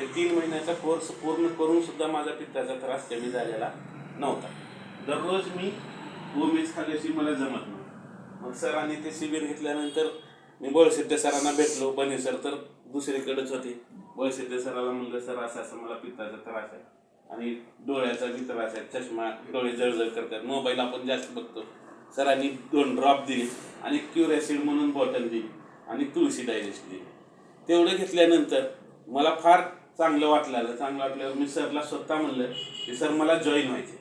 ते तीन महिन्याचा कोर्स पूर्ण करून सुद्धा माझा पित्ताचा त्रास कमी झालेला नव्हता. दररोज मी उमेज खाल्याशी मला जमत नव्हतं. मग सरांनी ते शिबिर घेतल्यानंतर मी बळसिद्ध सरांना भेटलो. बने सर तर दुसरीकडेच होते. बळसिद्ध सराला म्हणलं सर असं असं मला पित्ताचा त्रास आहे आणि डोळ्याचा बी त्रास आहे. चष्मा डोळे जळजळ करतात. मोबाईल आपण जास्त बघतो. सरांनी दोन ड्रॉप दिले आणि क्युरॅसिड म्हणून बॉटल दिली आणि तुळशी डायजेस्ट दिली. तेवढं घेतल्यानंतर मला फार चांगलं वाटलं चांगलं वाटल्यावर मी सरला स्वतः म्हणलं की सर मला जॉईन व्हायचे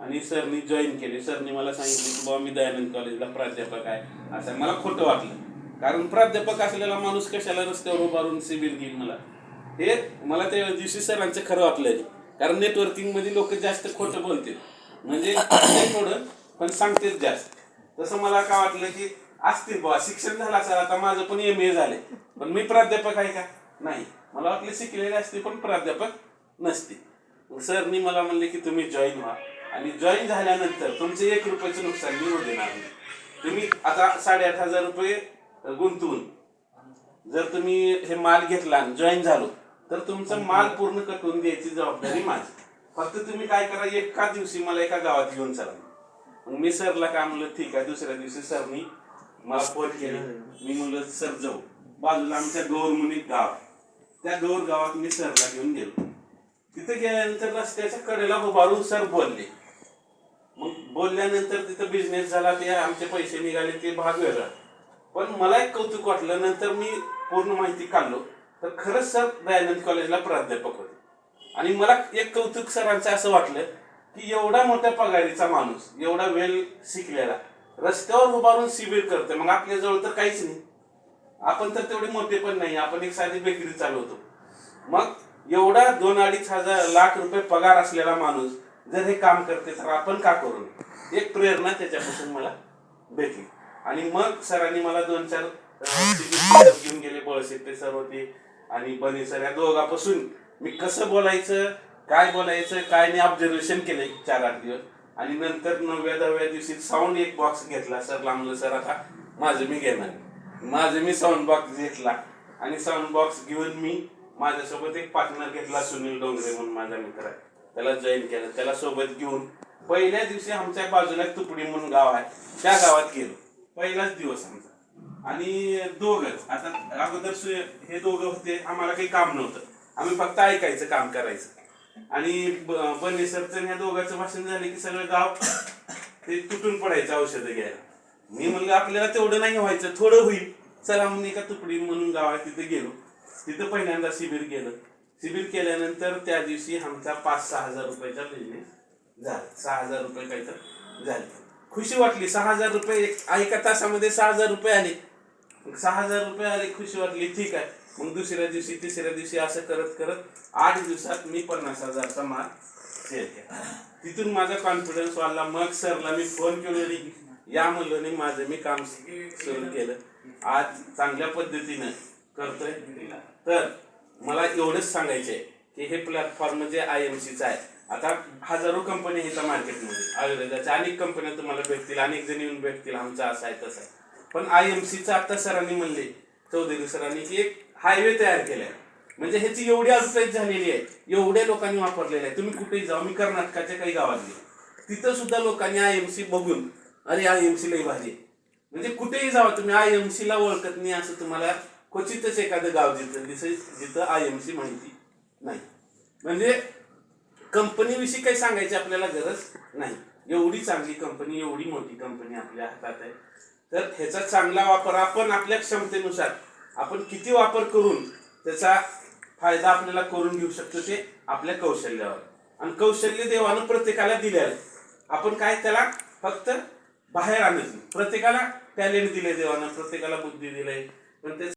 आणि सरनी जॉईन केले. सरनी मला सांगितलं की बाबा मी दयानंद कॉलेजला प्राध्यापक आहे. असं मला खोटं वाटलं. कारण प्राध्यापक असलेला माणूस कशाला रस्त्यावर उभारून सिबिल घेईल मला? हे मला त्या दिवशी सरांचं खरं वाटलं कारण नेटवर्किंगमध्ये लोक जास्त खोटं बोलतील. म्हणजे नाही थोडं पण सांगतेच जास्त. तसं मला काय वाटलं की असतील बुवा शिक्षण झालं सर आता माझं पण एम ए झाले पण मी प्राध्यापक आहे का? नाही. मला वाटलं शिकलेले असते पण प्राध्यापक नसते. मग सरनी मला म्हणले की तुम्ही जॉईन व्हा. आणि जॉईन झाल्यानंतर तुमचे एक रुपयाचे नुकसान मी देणार नाही. तुम्ही आता साडेआठ हजार रुपये गुंतवून जर तुम्ही हे माल घेतला जॉईन झालो तर तुमचा माल पूर्ण कटवून द्यायची जबाबदारी माझी. फक्त तुम्ही काय करा एका दिवशी मला एका गावात घेऊन चला. मग मी सरला काय म्हणलं ठीक आहे दुसऱ्या दिवशी सरनी मला फोन केला. मी म्हणलं सर जाऊ. बाजूला आमच्या गौर गाव. त्या गौर गावात मी सरला घेऊन गेलो. तिथे गेल्यानंतर रस्त्याच्या कडेला उभारून सर बोलले. मग बोलल्यानंतर तिथं बिझनेस झाला ते आमचे पैसे निघाले ते भाग वेगळा पण मला एक कौतुक वाटलं नंतर मी पूर्ण माहिती काढलो. तर खरंच सर दयानंद कॉलेजला प्राध्यापक होते. आणि मला एक कौतुक सरांचं असं वाटलं की एवढा मोठ्या पगारीचा माणूस एवढा वेल शिकलेला रस्त्यावर उभारून शिबिर करते मग आपल्याजवळ तर काहीच नाही. आपण तर तेवढे मोठे पण नाही आपण एक साधी बेकरी चालवतो. मग एवढा दोन अडीच हजार लाख रुपये पगार असलेला माणूस जर हे काम करते तर आपण का करू नये? एक प्रेरणा त्याच्यापासून मला भेटली. आणि मग सरांनी मला दोन चार घेऊन गेले बळशेट्टे सर होते आणि बने सर या दोघापासून. मी कसं बोलायचं काय बोलायचं काय नाही ऑब्झर्वेशन केलं चार आठ दिवस. आणि नंतर नवव्या दहाव्या दिवशी साऊंड एक बॉक्स घेतला सर लांबलं सर आता माझं मी घेणार. माझं मी साऊंड बॉक्स घेतला. आणि साऊंड बॉक्स घेऊन मी माझ्यासोबत एक पार्टनर घेतला सुनील डोंगरे म्हणून माझा मित्र आहे. त्याला जॉईन केलं. त्याला सोबत घेऊन पहिल्या दिवशी आमच्या बाजूला एक तुपडी म्हणून गाव आहे. त्या गावात गेलो. पहिलाच दिवस आमचा. आणि दोघच. आता अगोदर हे दोघं होते. आम्हाला काही काम नव्हतं. आम्ही फक्त ऐकायचं काम करायचं. आणि बनेसरचं बने ह्या दोघांचं भाषण झालं की सगळं गाव ते तुटून पडायचं औषधं घ्यायला. मी म्हणलं आपल्याला तेवढं नाही व्हायचं थोडं होईल. चला म्हणून एका तुकडी म्हणून गावात तिथे गेलो. तिथं पहिल्यांदा शिबिर केलं. शिबिर केल्यानंतर त्या दिवशी आमचा पाच सहा हजार रुपयाचा बिझनेस झाला. सहा हजार रुपये काही तर झाले. खुशी वाटली. सहा हजार रुपये एका तासामध्ये सहा हजार रुपये आले. सहा हजार रुपये आले खुशी वाटली. ठीक आहे. मग दुसऱ्या दिवशी तिसऱ्या दिवशी असं करत करत आठ दिवसात मी पन्नास हजारचा माल सेल केला. तिथून माझा कॉन्फिडन्स वाढला. मग सरला मी फोन केलो नाही या मुलाने नाही माझं मी काम सुरू केलं. आज चांगल्या पद्धतीनं करतोय. तर मला एवढंच सांगायचंय की हे प्लॅटफॉर्म जे आय एम सीचं आहे आता हजारो कंपनी इथं मार्केटमध्ये आयुर्वेदाच्या अनेक कंपन्या तुम्हाला भेटतील अनेक जण येऊन भेटतील आमचा असं आहे तसा आहे. पण आय एम सीचं आता सरांनी म्हणले चौधरी सरांनी की एक हायवे तयार केलाय. म्हणजे ह्याची एवढी ऍडव्हर्टाईज झालेली आहे. एवढ्या लोकांनी वापरलेलं आहे. तुम्ही कुठेही जाऊ मी कर्नाटकाच्या काही गावात तिथं सुद्धा लोकांनी आय एम सी बघून अरे आय एम सी भारी म्हणजे कुठेही जावा तुम्ही आय एम सी ला ओळखत नाही असं तुम्हाला क्वचितच एखादं गाव जिथं दिसेल जिथं आय एम सी माहिती नाही. म्हणजे कंपनीविषयी काही सांगायची आपल्याला गरज नाही. एवढी चांगली कंपनी एवढी मोठी कंपनी आपल्या हातात आहे. तर ह्याचा चांगला वापर आपण आपल्या क्षमतेनुसार आपण किती वापर करून त्याचा फायदा आपल्याला करून घेऊ शकतो ते आपल्या कौशल्यावर. आणि कौशल्य देवानं प्रत्येकाला दिलेलं आपण काय त्याला फक्त बाहेर आणत नाही. प्रत्येकाला टॅलेंट दिले देवानं प्रत्येकाला बुद्धी दिले पण ते